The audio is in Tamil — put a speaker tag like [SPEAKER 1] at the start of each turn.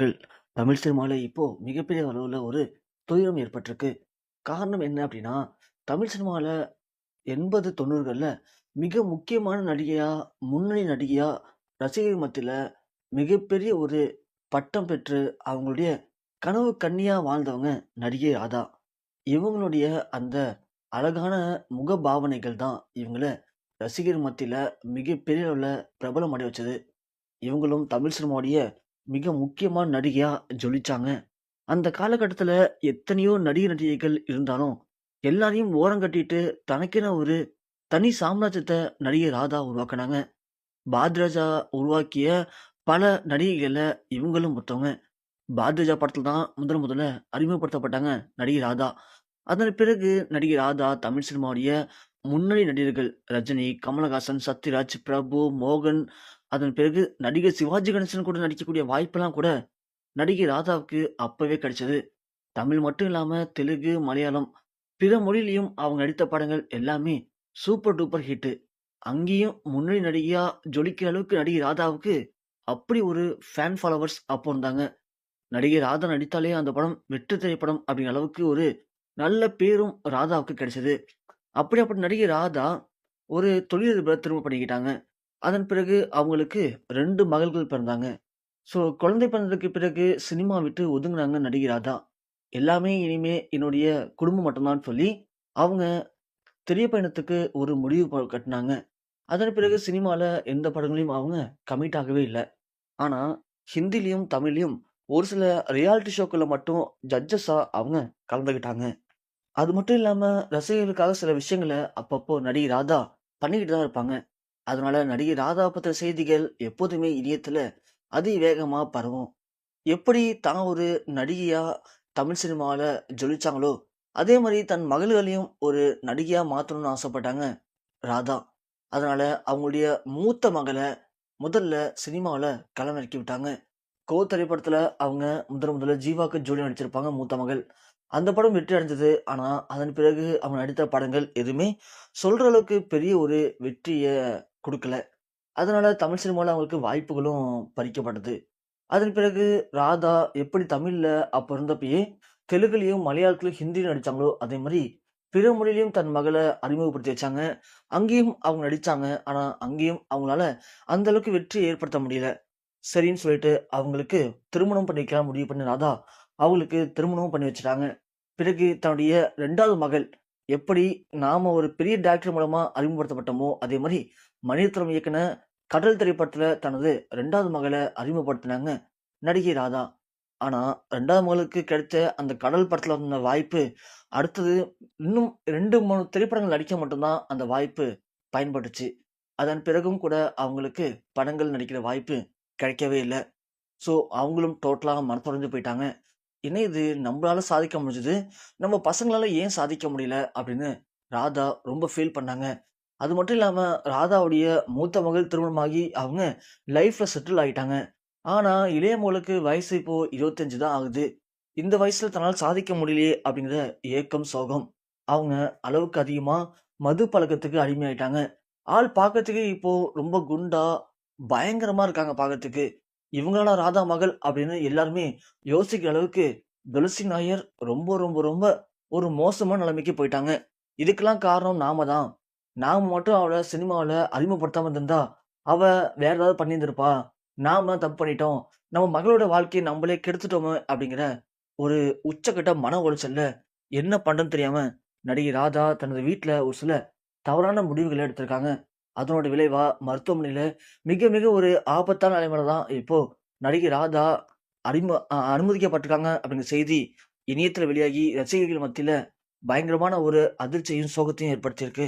[SPEAKER 1] நடிகர்கள் தமிழ் சினிமாவில் இப்போது மிகப்பெரிய அளவில் ஒரு துயரம் ஏற்பட்டிருக்கு. காரணம் என்ன அப்படின்னா தமிழ் சினிமாவில் எண்பது தொண்ணூறுகளில் மிக முக்கியமான நடிகையாக முன்னணி நடிகையாக ரசிகர் மத்தியில் மிகப்பெரிய ஒரு பட்டம் பெற்று அவங்களுடைய கனவு கண்ணியாக வாழ்ந்தவங்க நடிகை ராதா. இவங்களுடைய அந்த அழகான முகபாவனைகள் தான் இவங்கள ரசிகர் மத்தியில் மிகப்பெரிய அளவில் பிரபலம் அடைய வச்சது. இவங்களும் தமிழ் சினிமாவுடைய மிக முக்கியமான நடிகையா ஜொலிச்சாங்க. அந்த காலகட்டத்தில் எத்தனையோ நடிகை நடிகைகள் இருந்தாலும், எல்லாரையும் ஓரங்கட்டிட்டு தனக்கென ஒரு தனி சாம்ராஜ்யத்தை நடிகை ராதா உருவாக்குனாங்க. பாரதிராஜா உருவாக்கிய பல நடிகைகளில் இவங்களும் ஒருத்தவங்க. பாரதிராஜா படத்தில் தான் முதல் முதல்ல அறிமுகப்படுத்தப்பட்டாங்க நடிகை ராதா. அதன் பிறகு நடிகை ராதா தமிழ் சினிமாவுடைய முன்னணி நடிகர்கள் ரஜினி, கமலஹாசன், சத்யராஜ், பிரபு, மோகன் அதன் பிறகு நடிகர் சிவாஜி கணேசன் கூட நடிக்கக்கூடிய வாய்ப்பெல்லாம் கூட நடிகை ராதாவுக்கு அப்பவே கிடைச்சது. தமிழ் மட்டும் இல்லாமல் தெலுங்கு, மலையாளம் பிற மொழியிலையும் அவங்க நடித்த படங்கள் எல்லாமே சூப்பர் டூப்பர் ஹிட்டு. அங்கேயும் முன்னணி நடிகையா ஜொலிக்கிற அளவுக்கு நடிகை ராதாவுக்கு அப்படி ஒரு ஃபேன் ஃபாலோவர்ஸ் அப்போ இருந்தாங்க. நடிகை ராதா நடித்தாலே அந்த படம் வெற்றி திரைப்படம் அப்படிங்கிற அளவுக்கு ஒரு நல்ல பேரும் ராதாவுக்கு கிடைச்சது. அப்படி நடிகை ராதா ஒரு தொழிலதிபர திரும்ப பண்ணிக்கிட்டாங்க. அதன் பிறகு அவங்களுக்கு ரெண்டு மகள்கள் பிறந்தாங்க. ஸோ குழந்தை பிறந்ததுக்கு பிறகு சினிமா விட்டு ஒதுங்கினாங்க நடிகை ராதா. எல்லாமே இனிமே என்னுடைய குடும்பம் மட்டும்தான் சொல்லி, அவங்க திரைப்பயணத்துக்கு ஒரு முடிவு ப அதன் பிறகு சினிமாவில் எந்த படங்களையும் அவங்க கமிட் ஆகவே இல்லை ஆனால் ஹிந்திலையும் தமிழ்லையும் ஒரு சில ரியாலிட்டி ஷோக்களில் மட்டும் ஜட்ஜஸாக அவங்க கலந்துக்கிட்டாங்க. அது மட்டும் இல்லாமல் ரசிகர்களுக்காக சில விஷயங்களை அப்பப்போ நடிகை ராதா பண்ணிக்கிட்டு தான் இருப்பாங்க. அதனால நடிகை ராதா பத்திர செய்திகள் எப்போதுமே இணையத்தில அதிவேகமா பரவும். எப்படி தான் ஒரு நடிகையா தமிழ் சினிமாவில் ஜொலிச்சாங்களோ, அதே மாதிரி தன் மகள்களையும் ஒரு நடிகையா மாற்றணும்னு ஆசைப்பட்டாங்க ராதா. அதனால அவங்களுடைய மூத்த மகளை முதல்ல சினிமாவில் களமிறக்கி விட்டாங்க. கோ திரைப்படத்தில் அவங்க முதல் முதல்ல ஜீவாக்கு ஜோடி நடிச்சிருப்பாங்க மூத்த மகள். அந்த படம் வெற்றி அடைஞ்சது. ஆனால் அதன் பிறகு அவங்க நடித்த படங்கள் எதுவுமே சொல்கிற அளவுக்கு பெரிய ஒரு வெற்றியை கொடுக்கல அதனால தமிழ் சினிமாவில் அவங்களுக்கு வாய்ப்புகளும் பறிக்கப்பட்டது. அதன் பிறகு ராதா எப்படி தமிழில் அப்போ இருந்தப்பயே தெலுங்குலேயும் மலையாளத்துலையும் ஹிந்திலையும் நடித்தாங்களோ அதே மாதிரி பிற மொழியிலையும் தன் மகளை அறிமுகப்படுத்தி வச்சாங்க. அங்கேயும் அவங்க நடித்தாங்க ஆனால் அங்கேயும் அவங்களால அந்த அளவுக்கு வெற்றி ஏற்படுத்த முடியல. சரின்னு சொல்லிட்டு அவங்களுக்கு திருமணம் பண்ணிக்கலாம் முடிவு பண்ண ராதா, அவங்களுக்கு திருமணமும் பண்ணி வச்சுட்டாங்க. பிறகு தன்னுடைய ரெண்டாவது மகள் எப்படி நாம் ஒரு பெரிய டேரக்டர் மூலமாக அறிமுகப்படுத்தப்பட்டோமோ, அதே மாதிரி மணிரத்னம் இயக்குன கடல் திரைப்படத்தில் தனது ரெண்டாவது மகளை அறிமுகப்படுத்தினாங்க நடிகை ராதா. ஆனால் ரெண்டாவது மகளுக்கு கிடைச்ச அந்த கடல் படத்தில் வந்த வாய்ப்பு, அடுத்தது இன்னும் 2, 3 திரைப்படங்கள் நடிக்க மட்டும்தான் அந்த வாய்ப்பு பயன்பட்டுச்சு. அதன் பிறகும் கூட அவங்களுக்கு படங்கள் நடிக்கிற வாய்ப்பு கிடைக்கவே இல்லை ஸோ அவங்களும் டோட்டலாக மனசொடைஞ்சு போயிட்டாங்க. என்ன இது நம்மளால சாதிக்க முடிஞ்சது, நம்ம பசங்களால ஏன் சாதிக்க முடியல அப்படின்னு ராதா ரொம்ப ஃபீல் பண்ணாங்க. அது மட்டும் இல்லாம ராதாவுடைய மூத்த மகள் திருமணமாகி அவங்க லைஃப்ல செட்டில் ஆகிட்டாங்க ஆனா இளைய மகளுக்கு வயசு இப்போ 25 தான் ஆகுது. இந்த வயசுல தன்னால் சாதிக்க முடியலையே அப்படிங்கிற ஏக்கம், சோகம். அவங்க அளவுக்கு அதிகமா மது பழக்கத்துக்கு அடிமையாயிட்டாங்க. ஆள் பார்க்கறதுக்கு இப்போ ரொம்ப குண்டா, பயங்கரமா இருக்காங்க பார்க்கறதுக்கு. இவங்களா ராதா மகள் அப்படின்னு எல்லாருமே யோசிக்கிற அளவுக்கு துளசி நாயர் ரொம்ப ரொம்ப ரொம்ப ஒரு மோசமான நிலைமைக்கு போயிட்டாங்க. இதுக்கெல்லாம் காரணம் நாம தான். நாம மட்டும் அவளை சினிமாவில் அறிமுகப்படுத்தாம இருந்தா அவ வேற ஏதாவது பண்ணியிருந்திருப்பா. நாம தான் தப்பு பண்ணிட்டோம். நம்ம மகளோட வாழ்க்கையை நம்மளே கெடுத்துட்டோமே அப்படிங்கிற ஒரு உச்சக்கட்ட மன உளைச்சல்ல என்ன பண்றதுன்னு தெரியாம நடிகை ராதா தனது வீட்டில் ஒரு சில தவறான முடிவுகளை எடுத்திருக்காங்க. அதனோட விளைவாக மருத்துவமனையில் மிக மிக ஒரு ஆபத்தான நிலைமையில தான் இப்போது நடிகை ராதா அறிமு அனுமதிக்கப்பட்டிருக்காங்க அப்படிங்கிற செய்தி இணையத்தில் வெளியாகி ரசிகர்கள் மத்தியில் பயங்கரமான ஒரு அதிர்ச்சியையும், சோகத்தையும் ஏற்படுத்தியிருக்கு.